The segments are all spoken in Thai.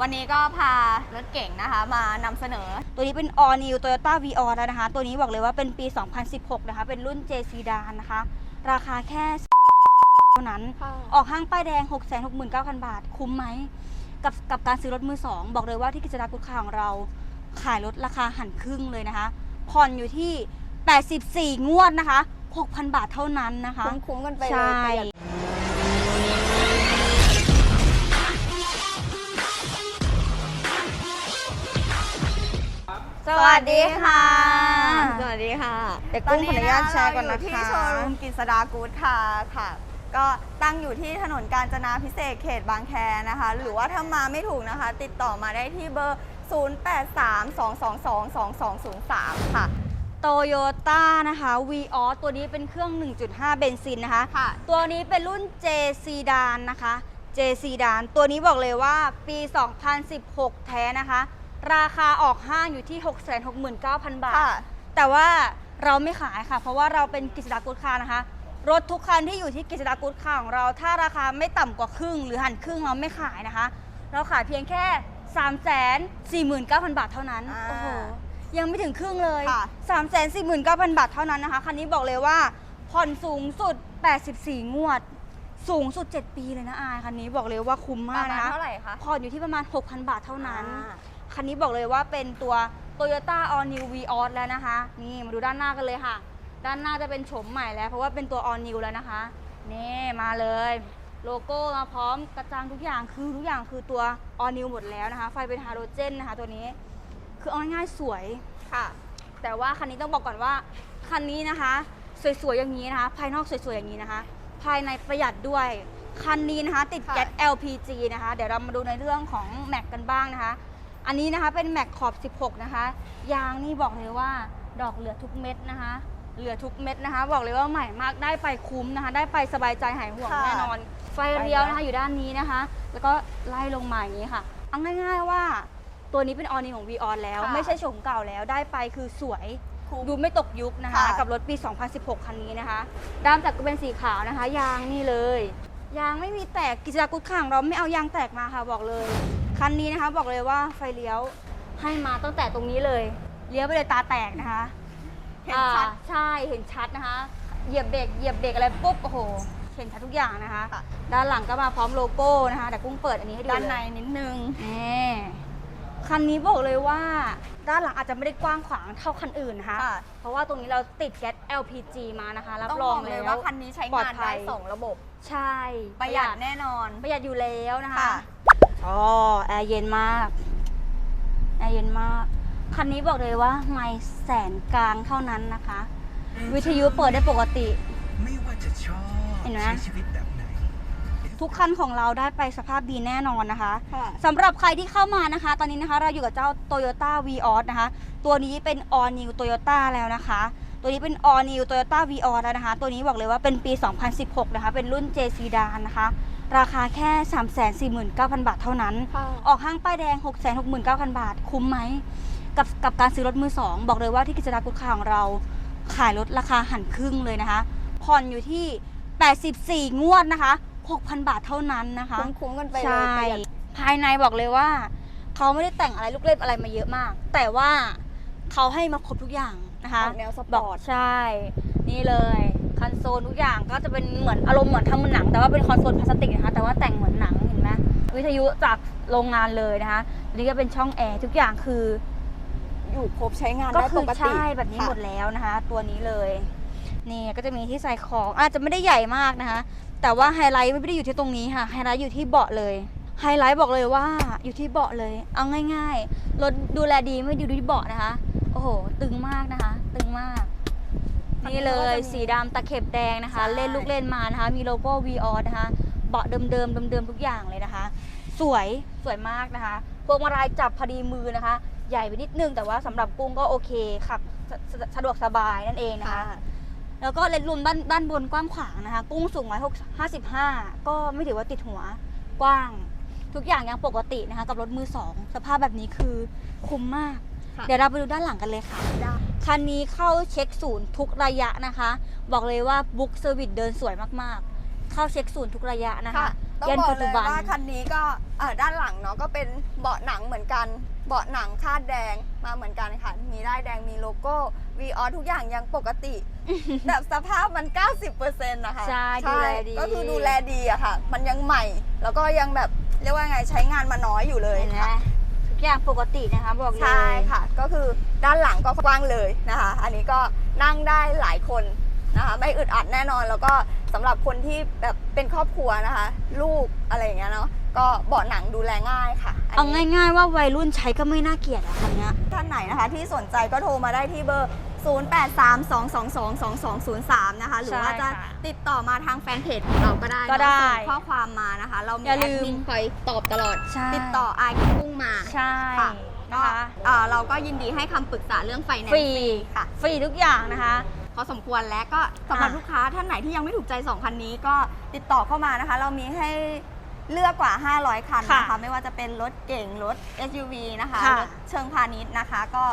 วันนี้ก็พารถเก่งนะคะ มานำเสนอ ตัวนี้เป็น All New Toyota Vios แล้วนะคะ ตัวนี้บอกเลยว่าเป็นปี 2016 นะคะ เป็นรุ่น J Sedan นะคะ ราคาแค่เท่านั้นออกห้างป้ายแดง 669,000 บาท คุ้มไหม กับกับการซื้อรถมือ2บอกเลยว่าที่กิจการกุศลของเราขายรถราคาหันครึ่งเลยนะคะ ผ่อนอยู่ที่ 84 งวดนะคะ 6,000 บาทเท่านั้นนะคะ คุ้มๆกันไปเลยใช่ ประหยัด สวัสดีค่ะ สวัสดีค่ะ เด็กกุ้งขออนุญาตแชร์ก่อนเรานะยู่ที่คะโชว์รูมกิษดากูดคาร์ค่ะ ก็ตั้งอยู่ที่ถนนกาญจนาพิเศษกเขตบางแคนะคะ หรือว่าถ้ามาไม่ถูกนะคะ ติดต่อมาได้ที่เบอร์ 0832222203 ค่ะ โตโยต้านะคะ v ีออตัวนี้เป็นเครื่อง 1.5 เบนซินนะคะ ค่ะ ตัวนี้เป็นรุ่น J Sedan นะคะ J Sedan ตัวนี้บอกเลยว่าปี 2016 แท้นะคะ ราคาออกห้างอยู่ที่ 669,000 บาท ค่ะ แต่ว่าเราไม่ขายค่ะ เพราะว่าเราเป็นกิจการกูดคาร์นะคะ รถทุกคันที่อยู่ที่กิจการกูดคาร์ของเรา ถ้าราคาไม่ต่ำกว่าครึ่ง หรือหันครึ่งเราไม่ขายนะคะ เราขายเพียงแค่ 3 4 9 0 0 0 บาทเท่านั้น อ่าโอ้โห ยังไม่ถึงครึ่งเลย ค่ะ 3 4 9 0 0 0 บาทเท่านั้นนะคะ คันนี้บอกเลยว่าผ่อนสูงสุด 84 งวด สูงสุด 7 ปีเลยนะอายคันนี้บอกเลยว่าคุ้มปมากระมาณนะคะ เท่าไหร่คะผ่อนอยู่ที่ประมาณ 6,000 บาทเท่านั้น อ่า คันนี้บอกเลยว่าเป็นตัว Toyota All New Vios แล้วนะคะ นี่มาดูด้านหน้ากันเลยค่ะ ด้านหน้าจะเป็นโฉมใหม่แล้ว เพราะว่าเป็นตัว All New แล้วนะคะ นี่มาเลย โลโก้มาพร้อมกระจังทุกอย่างคือทุกอย่างคือตัว All New หมดแล้วนะคะ ไฟเป็นฮาโลเจนนะคะตัวนี้ คือเอาง่ายๆสวยค่ะ แต่ว่าคันนี้ต้องบอกก่อนว่าคันนี้นะคะ สวยๆอย่างนี้นะคะ ภายนอกสวยๆอย่างนี้นะคะ ภายในประหยัดด้วยคันนี้นะคะ ติดแก๊ส LPG นะคะ เดี๋ยวเรามาดูในเรื่องของแม็กกันบ้างนะคะ อันนี้นะคะเป็นแม็กขอบ 16 นะคะ ยางนี่บอกเลยว่าดอกเหลือทุกเม็ดนะคะ เหลือทุกเม็ดนะคะ บอกเลยว่าใหม่มากได้ไปคุ้มนะคะ ได้ไปสบายใจหายห่วงค่ะแน่นอน ไฟเลี้ยวนะคะอยู่ด้านนี้นะคะ แล้วก็ไล่ลงมาอย่างนี้ค่ะเอาง่ายๆว่า ตัวนี้เป็นออนีของ v ีออนแล้ว ค่ะไม่ใช่โฉมเก่าแล้วได้ไปคือสวยคุ้มดูไม่ตกยุคนะคะ ค่ะ กับรถปี 2016 คันนี้นะคะด้ามจักรก็เป็นสีขาวนะคะ ยางนี่เลย ยางไม่มีแตกกิจการกุดข่างเราไม่เอายางแตกมาค่ะบอกเลย คันนี้นะคะบอกเลยว่าไฟเลี้ยวให้มาตั้งแต่ตรงนี้เลย เลี้ยวไปเลยตาแตกนะคะเห็นชัดอ่าใช่เห็นชัดนะคะ เหยียบเบรกเหยียบเบรกอะไรปุ๊บโอ้โหเห็นชัดทุกอย่างนะคะค่ะด้านหลังก็มาพร้อมโลโก้นะคะแต่กุ้งเปิดอันนี้ให้ดูด้านในเลยนิดนึงนี่คันนี้บอกเลยว่า ด้านหลังอาจจะไม่ได้กว้างขวางเท่าคันอื่นนะคะ ค่ะ เพราะว่าตรงนี้เราติดแก๊ส LPG มานะคะรับต้องรบอองกเลยแล้วว่าคันนี้ใช้ปลอดงานภัได้ย สองระบบ ใช่ประหยัดแน่นอน ประหยัดอยู่แล้วนะคะ ค่ะ อ๋อแอร์เย็นมากแอร์เย็นมาก คันนี้บอกเลยว่าไม่แสนกลางเท่านั้นนะคะ วิทยุเปิดได้ปกติ ไม่ว่าจะชอบ เห็นไหม ใช้ชีวิตแบบไหน ทุกคันของเราได้ไปสภาพดีแน่นอนนะคะค่ะสำหรับใครที่เข้ามานะคะ ตอนนี้นะคะเราอยู่กับเจ้า Toyota Vios นะคะ ตัวนี้เป็น All New Toyota แล้วนะคะ ตัวนี้เป็น All New Toyota Vios แล้วนะคะ ตัวนี้บอกเลยว่าเป็นปี 2016 นะคะ เป็นรุ่น J Sedan นะคะ ราคาแค่ 349,000 บาทเท่านั้น ค่ะ ออกห้างป้ายแดง 669,000 บาท คุ้มไหม กับกับการซื้อรถมือ2บอกเลยว่าที่กิจการกุศลของเรา ขายรถราคาหันครึ่งเลยนะคะ ผ่อนอยู่ที่ 84 งวดนะคะ 6,000 บาทเท่านั้นนะคะคุ้มๆกันไปเลยใช่ประหยัด ภายในบอกเลยว่าเขาไม่ได้แต่งอะไรลูกเล่นอะไรมาเยอะมาก แต่ว่าเขาให้มาครบทุกอย่างนะคะออกแนวสปบออกร์ตใช่ นี่เลยคันโซลทุกอย่างก็จะเป็นเหมือนอารมณ์เหมือนทำเหมือนหนัง แต่ว่าเป็นคอนโซลพลาสติกนะคะแต่ว่าแต่งเหมือนหนังเห็นไหมวิทยุจากโรงงานเลยนะคะอันนี้ก็เป็นช่องแอร์ทุกอย่างคือ อยู่ครบใช้งานก็ได้คืปอกติใช่แบบนี้ค่ะ หมดแล้วนะคะ ตัวนี้เลย นี่ก็จะมีที่ใส่ของอาจจะไม่ได้ใหญ่มากนะคะ แต่ว่าไฮไลท์ไม่ได้อยู่ที่ตรงนี้ค่ะ ไฮไลท์อยู่ที่เบาะเลย ไฮไลท์บอกเลยว่าอยู่ที่เบาะเลย เอาง่ายๆ รถดูแลดีไม่อยู่ที่เบาะนะคะ โอ้โห ตึงมากนะคะ ตึงมาก นี่เลย สีดำตะเข็บแดงนะคะ เล่นลูกเล่นมานะคะ มีโลโก้ v ีออนะคะ เบาะเดิมๆเดิมๆทุกอย่างเลยนะคะ สวย สวยมากนะคะ พวงมาลัยจับพอดีมือนะคะ ใหญ่ไปนิดนึงแต่ว่าสำหรับกุ้งก็โอเคขับสสสะดวกสบายนั่นเองนะคะค่ะ แล้วก็เลนส์รวมด้านด้านบนกว้างขวางนะคะ กุ้งสูง155 ก็ไม่ถือว่าติดหัวกว้าง ทุกอย่างยังปกตินะคะ กับรถมือสองสภาพแบบนี้คือคุ้มมากค่ะเดี๋ยวเราไปดูด้านหลังกันเลยค่ะ คันนี้เข้าเช็คศูนย์ทุกระยะนะคะ บอกเลยว่าบุ๊กเซอร์วิสเดินสวยมากๆ เข้าเช็คศูนย์ทุกระยะนะคะค่ะ ต้องยันบอกปัจเลจุยบัน ว่าคันนี้ก็เออด้านหลังเนาะก็เป็นเบาะหนังเหมือนกัน เบาะหนังคาดแดงมาเหมือนกันค่ะ มีได้ายแดงมีโลโก้วีออทุกอย่างยังปกติ แบบสภาพมัน 90%นะคะใช่ดูแลดี ก็คือดูแลดีอะค่ะ มันยังใหม่ แล้วก็ยังแบบเรียกว่าไงใช้งานมาน้อยอยู่เลยเห็นไหมค่ะ ทุกอย่างปกตินะคะบอกเลย ใช่ค่ะ ก็คือด้านหลังก็กว้างเลยนะคะ อันนี้ก็นั่งได้หลายคน นะคะ ไม่อึดอัดแน่นอน แล้วก็สำหรับคนที่แบบเป็นครอบครัวนะคะ ลูกอะไรอย่างเงี้ยเนาะก็เบาะหนังดูแลง่ายค่ะนเอานี้ง่าย ๆ ว่าวัยรุ่นใช้ก็ไม่น่าเกลียดอะคันเนี้ยท่านไหนนะคะ ที่สนใจก็โทรมาได้ที่เบอร์ 0832222203 นะคะ หรือว่าใช่จะค่ะติดต่อมาทางแฟนเพจของเราก็ได้ก็ได้เนอะส่งข้อความมานะคะ เรามีอย่าแอลืดมมินคอยตอบตลอดใช่ติดต่อไอายพุ่งมาใช่ค่ะก็นะคะเอ่อเราก็ยินดีให้คำปรึกษาเรื่องไฟแนนฟรีซ์ค่ะ ฟรีทุกอย่างนะคะ พอสมควรแล้วก็สำหรับอะ ลูกค้าท่านไหนที่ยังไม่ถูกใจ 2 คันนี้ก็ติดต่อเข้ามานะคะ เรามีให้เลือกกว่า 500 คันนะคะ ไม่ว่าจะเป็นรถเก่งรถ SUV นะคะค่ะ รถเชิงพาณิชย์นะคะ ก็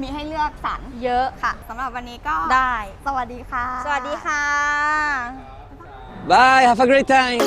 มีให้เลือกสรรเยอะค่ะสำหรับวันนี้ก็ได้ สวัสดีค่ะ สวัสดีค่ะ Bye, have a great time.